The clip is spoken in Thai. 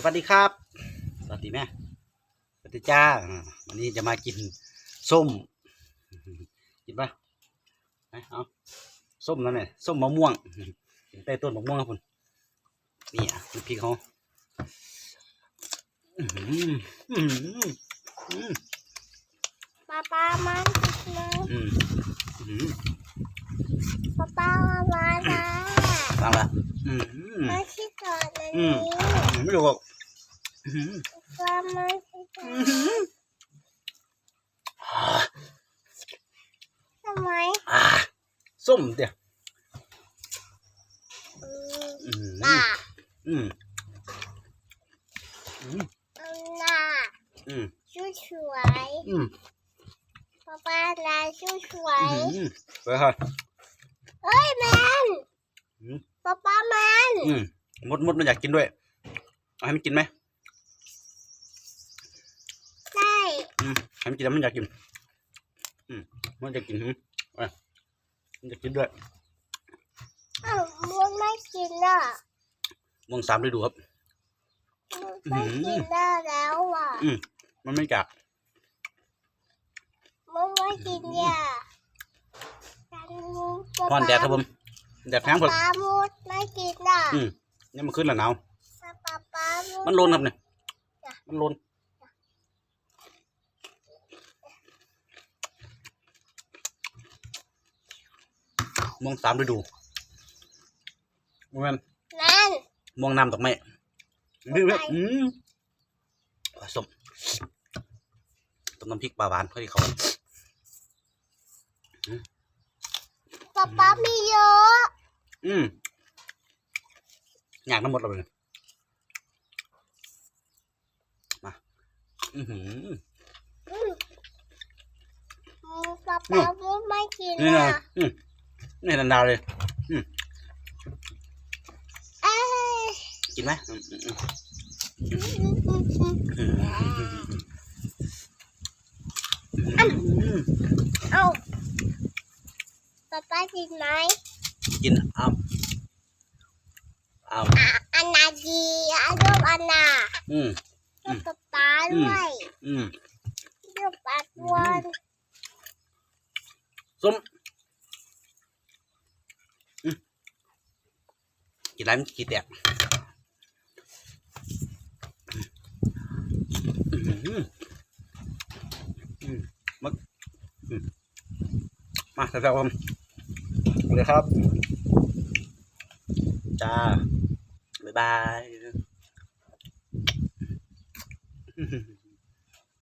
สวัสดีครับ สวัสดีแม่ สวัสดีจ้าอ่าวันนี้จะมากินส้ม กินปะไหนเอาส้มนั่นเนี่ยส้มมะม่วงกินใต้ต้นมะม่วงครับคุณนี่อะน้ำพริกเขาอื้อหืออื้อหืออื้อป๊าป๊ามามาอืมอื้อหือป๊าป๊ามามานะฟังละอืมอืมมาที่ก่อนอันอืนี้มไม่รู้ ที่ก่อนอื้อหืออ่าทำไมส้มเดี๋ยวอืมอืมน่ะอืมอืมน่ะอืมช่วยสวยอืมป๊าป๊าลายช่วยสวอืยมไปค่ะเฮ้ยแมนอืมป๊าป๊าแมนอืมมดมดมันอยากกินด้วย เอาให้มันกินไหม ใช่ อืม ให้มันกินแล้วมันอยากกิน อืมมันจะกินหืมอะมันจะกินด้วยอ้าวมันไม่กินอะมองสามฤดูครับมันไม่กินได้แล้วอะอืมมันไม่กัดมันไม่กินเนี่ยพอนแดดครับผมแดดแห้งครับป๊ามุดไม่กินอะอืมนี่มันขึ้นแล้วหนาวป๊าป๊าป๊ามุดมันโลนครับเนี่ยมันโลน มองสามฤดูมองมันนั่นมองน้ำดอกไม้นี่เว้ยอืมผสมต้มน้ำพริกปลาหวานเพื่อที่เขาป๊าป๊ามีเยอะ อืมอยากน้ำหมดเลยมาอือหืออืมป๊าป๊ามุดไม่กินนี่นะอะอืม นี่นันดาวเลยอ้ยกินไหมอืมอืมอืมอืมอืมเอาป๊าป๊ากินไหมกินอ้าวอ้าอันนาดีอะรูปอันนาอืมรูปป๊าป๊าด้วยอืมรูปป๊าด้วยส้มอืม กินไรมันขี้แตกอืมอืมมาอืมมาแซ่บๆผมเลยครับ จ้า บ๊ายบาย